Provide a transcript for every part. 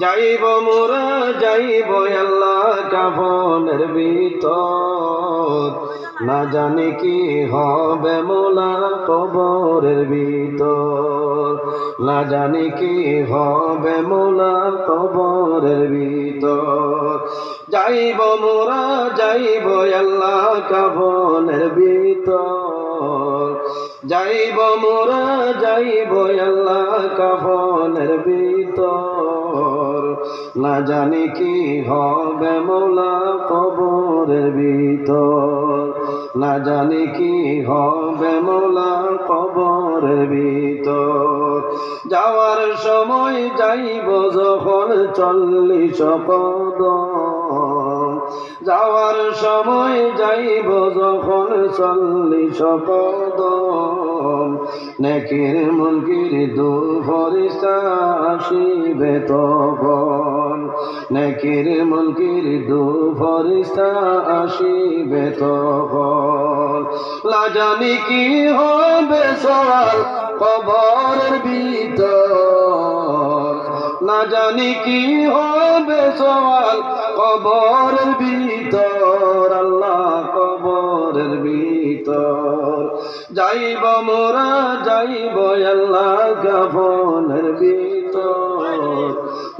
যাইব মোরা, যাইব আল্লাহ কাফনের ভিতর। না জানি কি হবে মোলা কবরের ভিতর। না জানি কি হবে মোলা কবরের ভিতর। যাইব মোরা, যাইব আল্লাহ কাফনের ভিতর। যাইব মোরা, যাইব আল্লাহ কাফনের ভিতর। না জানি কি হবে মোলা কবরের ভিতর। না জানি কি হবে মোলা কবরের ভিতর। যাওয়ার সময় যাইব যখন চল্লিশ কদম। যাওয়ার সময় যাইব যখন চল্লিশ কদম। নেকির মুলকির দু ফরিস্তা আসিবে তখন। নেকির মুলকির দু ফরিস্তা আসিবে তখন। লাজানি কি হবে সওয়াল কবরের ভিতর? না জানি কি হবে সওয়াল কবরের ভিতর, আল্লাহ কবরের ভিতর। যাইব মোরা, যাইব আল্লাহ গাফনের ভিতর।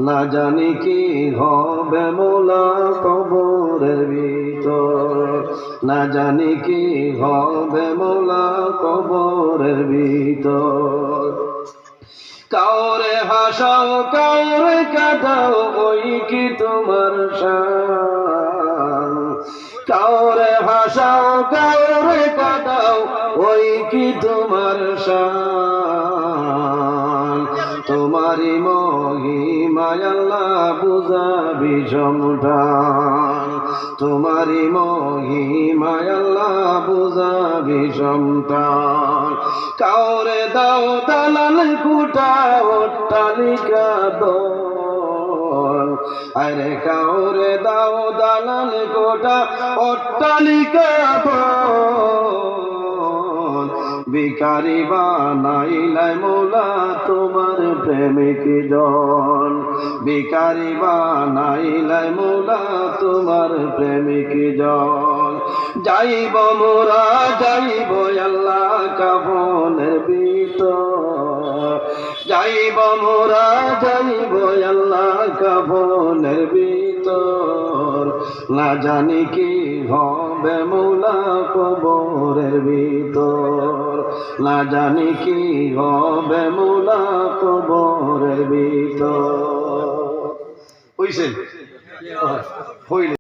না জানি কি হবে মোলা কবরের ভিতর। না জানি কি হবে মোলা কবরের ভিতর। কাউরে হাসাও, কাউরে কাঁদাও, ওই কি তোমার কাউরে হাসাও, কাউরে কাঁদাও, ওই কি তোমার শান? তোমারি মহিমায় আল্লাহ বুঝাবি সমটান তোমারি মহিমায় আল্লাহ বুঝাবি সন্তান। কাউরে দাও দালাল কুটা অট্টালিকা দল। আরে কাউরে দাও দালাল কোটা অট্টালিকা ভিকারি বানাইলাই মোলা তোমার প্রেমিক জন ভিকারি বানাইলাই মোলা তোমার প্রেমিক জন যাইব মোরা, যাইব আল্লাহ কাফনের ভিতর। যাইব মোরা, যাইব আল্লাহ কাফনের ভিতর। না জানি কি হবে মোলা কবরের ভিতর। না জানি কি হবে মোলা কবরের ভিতর। হইছে? হইলে।